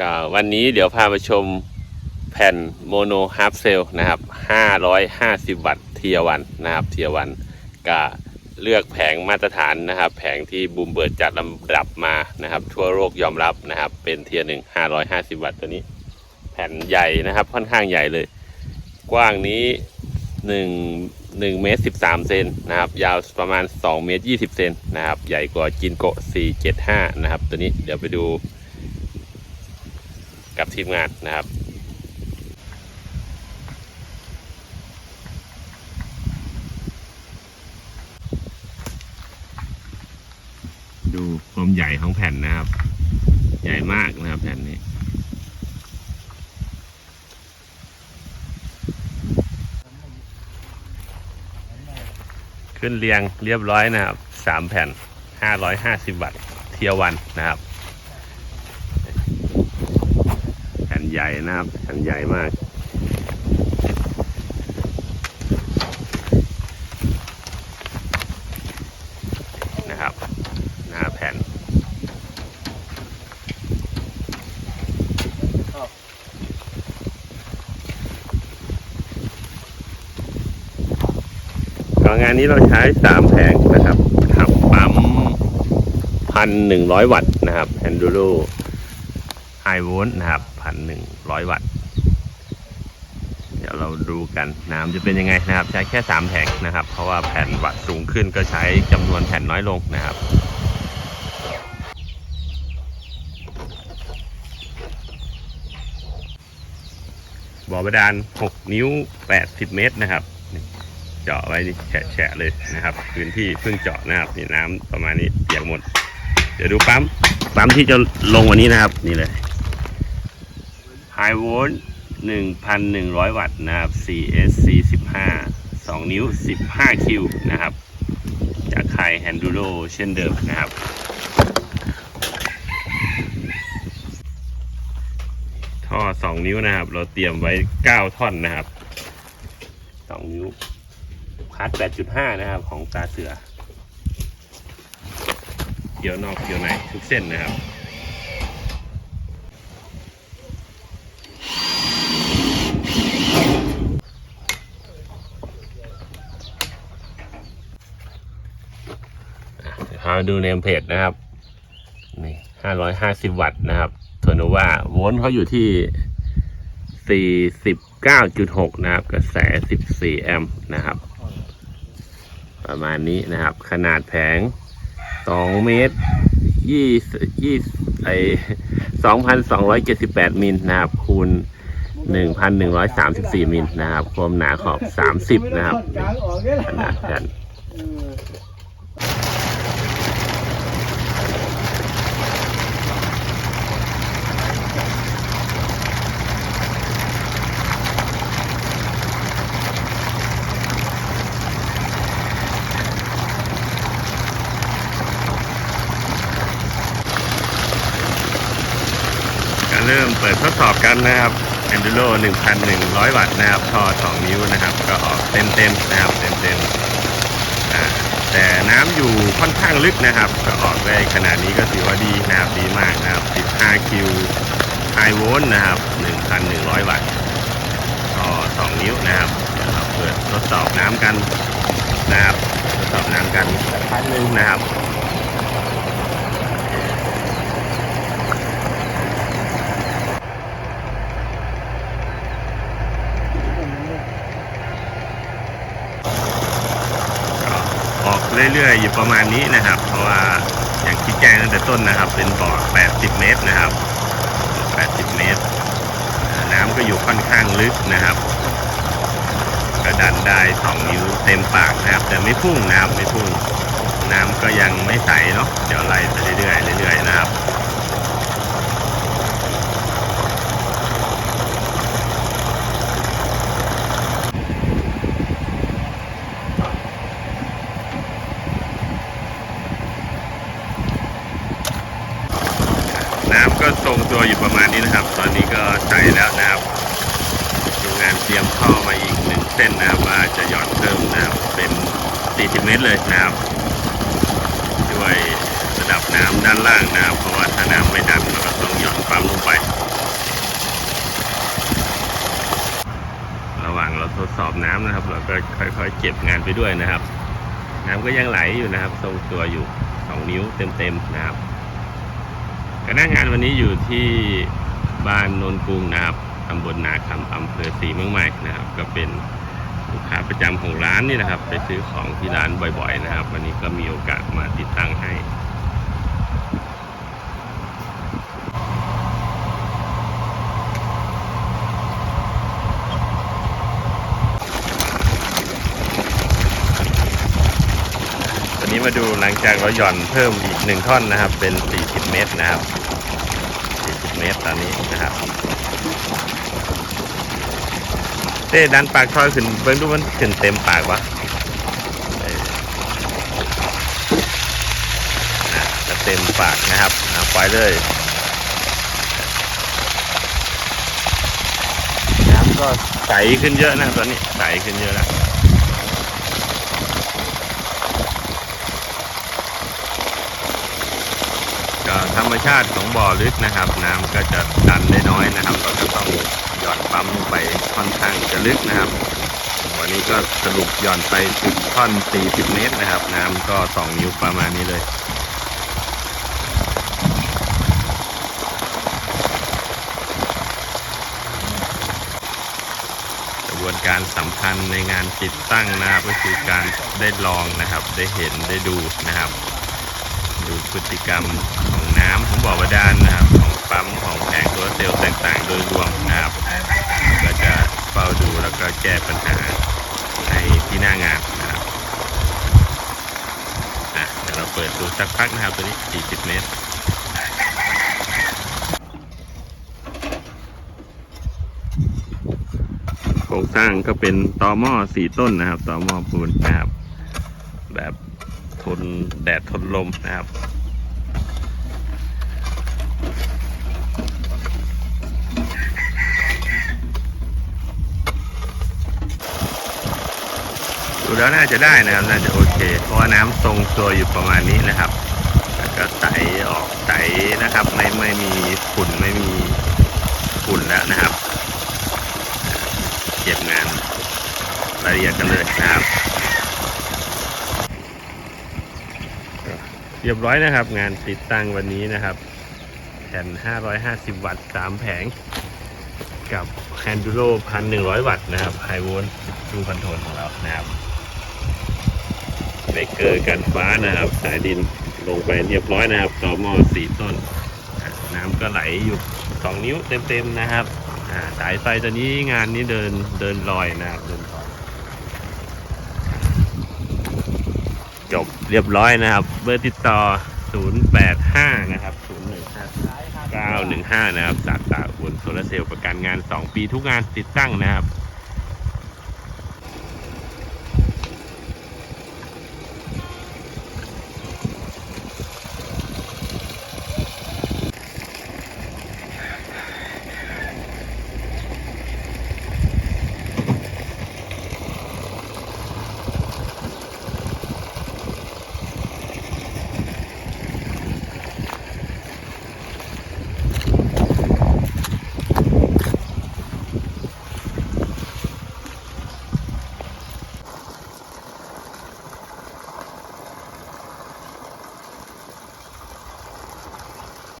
ก็วันนี้เดี๋ยวพาไปชมแผ่นโมโนฮาร์เซลนะครับ 550 วัตต์เทียวันนะครับเทียวันก็เลือกแผงมาตรฐานนะครับ แผงที่บูมเบิร์ดจัดลำดับมานะครับ ทั่วโลกยอมรับนะครับ เป็นเทียหนึ่ง550 วัตต์ตัวนี้ แผ่นใหญ่นะครับค่อนข้างใหญ่เลย กว้างนี้1 1เมตร13 เซนนะครับ ยาวประมาณ 2 เมตร 20 เซนนะครับ ใหญ่กว่าจินโกะ475 นะครับ ตัวนี้เดี๋ยวไปดู กับทีมงานนะครับดูความใหญ่ของแผ่นนะครับ ใหญ่มากนะครับแผ่นนี้ ขึ้นเรียงเรียบร้อยนะครับสามแผ่นห้าร้อยห้าสิบบาทเทียวันนะครับ แผ่น ใหญ่นะครับแผ่นใหญ่มาก นะครับหน้าแผ่นก็งานนี้เราใช้สามแผงนะครับขับปั๊มพันหนึ่งร้อยวัตต์นะครับแฮนดูโรไฮโวลต์นะครับันหนึ่งร้อยวัตต์ เดี๋ยวเราดูกันน้ำจะเป็นยังไงนะครับ ใช้แค่สามแผงนะครับ เพราะว่าแผ่นวัตต์สูงขึ้นก็ใช้จำนวนแผ่นน้อยลงนะครับบ่อบาดาล 6 นิ้ว 80 เมตรนะครับ เจาะไว้นี่แฉะเลยนะครับ พื้นที่เพิ่งเจาะนะครับนี่น้ำประมาณนี้เปียกหมด เดี๋ยวดูปั๊ม ปั๊มที่จะลงวันนี้นะครับ นี่เลย High Volt 1,100 วัตต์นะครับ CSC 15 2 นิ้ว 15 คิวนะครับ จากค่าย Handuro เช่นเดิมนะครับ ท่อสองนิ้วนะครับ เราเตรียมไว้เก้าท่อนนะครับสองนิ้วคัดแปดจุดห้านะครับ ของตาเสือ เกี่ยวนอกเกี่ยวในทุกเส้นนะครับาดูเนมเพจนะครับ นี่ห้าร้อยห้าสิบวัตต์นะครับโทโนวาโวลต์เขาอยู่ที่สี่สิบเก้าจุดหกนะครับ กระแสสิบสี่แอมป์นะครับ ประมาณนี้นะครับ ขนาดแผงสองเมตรยี่ยี่ไอสองพันสองร้อยเจ็ดสิบแปดมิลนะครับ คูณหนึ่งพันหนึ่งร้อยสามสิบสี่มิลนะครับ ความหนาขอบสามสิบนะครับขนาดแผ่น ก็เริ่มเปิด ทดสอบกันนะครับ Enduro 1,100 วัตต์นะครับ ท่อ 2 นิ้วนะครับ ก็ออกเต็มๆนะครับ เต็มๆอ่าแต่น้ำอยู่ค่อนข้างลึกนะครับ ก็ออกได้ขนาดนี้ก็ถือว่าดีนะครับ ดีมากนะครับ 15 คิวไฮโวลต์นะครับ 1,100 วัตต์ท่อ 2 นิ้วนะครับเดี๋ยวเราเปิดทดสอบน้ำกันนะครับ ทดสอบน้ำกันสักครั้งหนึ่งนะครับ ก็ออก เรื่อยๆ อยู่ประมาณนี้นะครับ เพราะว่าอย่างที่แจ้งตั้งแต่ต้นนะครับ เป็นบ่อ 80 เมตรนะครับ 80 เมตร น้ำก็อยู่ค่อนข้างลึกนะครับก็ดันได้ 2 นิ้วเต็มปากนะครับ แต่ไม่พุ่งนะครับไม่พุ่ง น้ำก็ยังไม่ใสเนาะเดี๋ยวไล่ไปเรื่อยๆเรื่อยๆนะครับ ตัวอยู่ประมาณนี้นะครับ ตอนนี้ก็ใส่แล้วนะครับโรงานเตรียมเข้ามาอีกหนึ่งเส้นนะครับว่าจะหย่อนเพิ่มนะครับเป็น 40 เมตรเลยนะครับด้วยระดับน้ำด้านล่างนะครับ เพราะว่าถ้าน้ำไม่ดันเราก็ต้องหย่อนความลงไป ระหว่างเราทดสอบน้ำนะครับ เราก็ค่อยๆเก็บงานไปด้วยนะครับ น้ำก็ยังไหลอยู่นะครับ ทรงตัวอยู่ 2 นิ้วเต็มๆนะครับ คณะงานวันนี้อยู่ที่บ้านโนนกรุงนะครับตำบลนาคำอำเภอสีเมืองใหม่นะครับ ก็เป็นลูกค้าประจำของร้านนี่นะครับ ไปซื้อของที่ร้านบ่อยๆนะครับ วันนี้ก็มีโอกาสมาติดตั้งให้ มาดูหลังจากเราหย่อนเพิ่มอีกหนึ่งท่อนนะครับ เป็น 40 เมตรนะครับ 40 เมตรตอนนี้นะครับเต้ดันปากท่อขึ้นเบิ้งดูมันขึ้นเต็มปากวะนะจะเต็มปากนะครับเอาไปเลยน้ำก็ใสขึ้นเยอะนะตอนนี้ใสขึ้นเยอะแล้ว ก็ธรรมชาติของบ่อลึกนะครับ น้ำก็จะดันได้น้อยนะครับ เราจะต้องหย่อนปั๊มลงไปค่อนข้างจะลึกนะครับ วันนี้ก็สรุปหย่อนไปถึงท่อน40เมตรนะครับ น้ำก็2นิ้วประมาณนี้เลยกระบวนการสำคัญในงานติดตั้งนะครับก็คือการได้ลองนะครับ ได้เห็นได้ดูนะครับ ดูพฤติกรรมของน้ำของบ่อบาดาลนะครับ ของปั๊มของแผงตัวเซลล์ต่างๆ โดยรวมนะครับ ก็จะเฝ้าดูแล้วก็แก้ปัญหาในที่หน้างานนะครับอะเดี๋ยวเราเปิดดูสักพักนะครับตัวนี้ 40 เมตรโครงสร้างก็เป็นตอหม้อสี่ต้นนะครับตอหม้อปูนนะครับแบบ ทนแดดทนลมนะครับดูแล้วน่าจะได้นะครับ น่าจะโอเค เพราะว่าน้ำทรงตัวอยู่ประมาณนี้นะครับแล้วก็ใสออกใสนะครับ ไม่ไม่มีฝุ่นไม่มีฝุ่นแล้วนะครับเก็บงานรายละเอียดกันเลยนะครับ เรียบร้อยนะครับ งานติดตั้งวันนี้นะครับ แผ่น 550 วัตต์ 3 แผง กับแฮนดูโร1,100 วัตต์นะครับไฮโวลต์ดูคอนโทรลของเรานะครับเบรกเกอร์กันฟ้านะครับ สายดินลงไปเรียบร้อยนะครับต่อหม้อสีต้น น้ำก็ไหลอยู่ 2 นิ้วเต็มๆนะครับสายไฟตัวนี้งานนี้เดินเดินลอยนะครับเดินลอย จบเรียบร้อยนะครับ เบอร์ติดต่อ 085 นะครับ 015 915 นะครับ สาขาอุนโซลาร์เซลล์ประกันงาน 2 ปีทุกงานติดตั้งนะครับ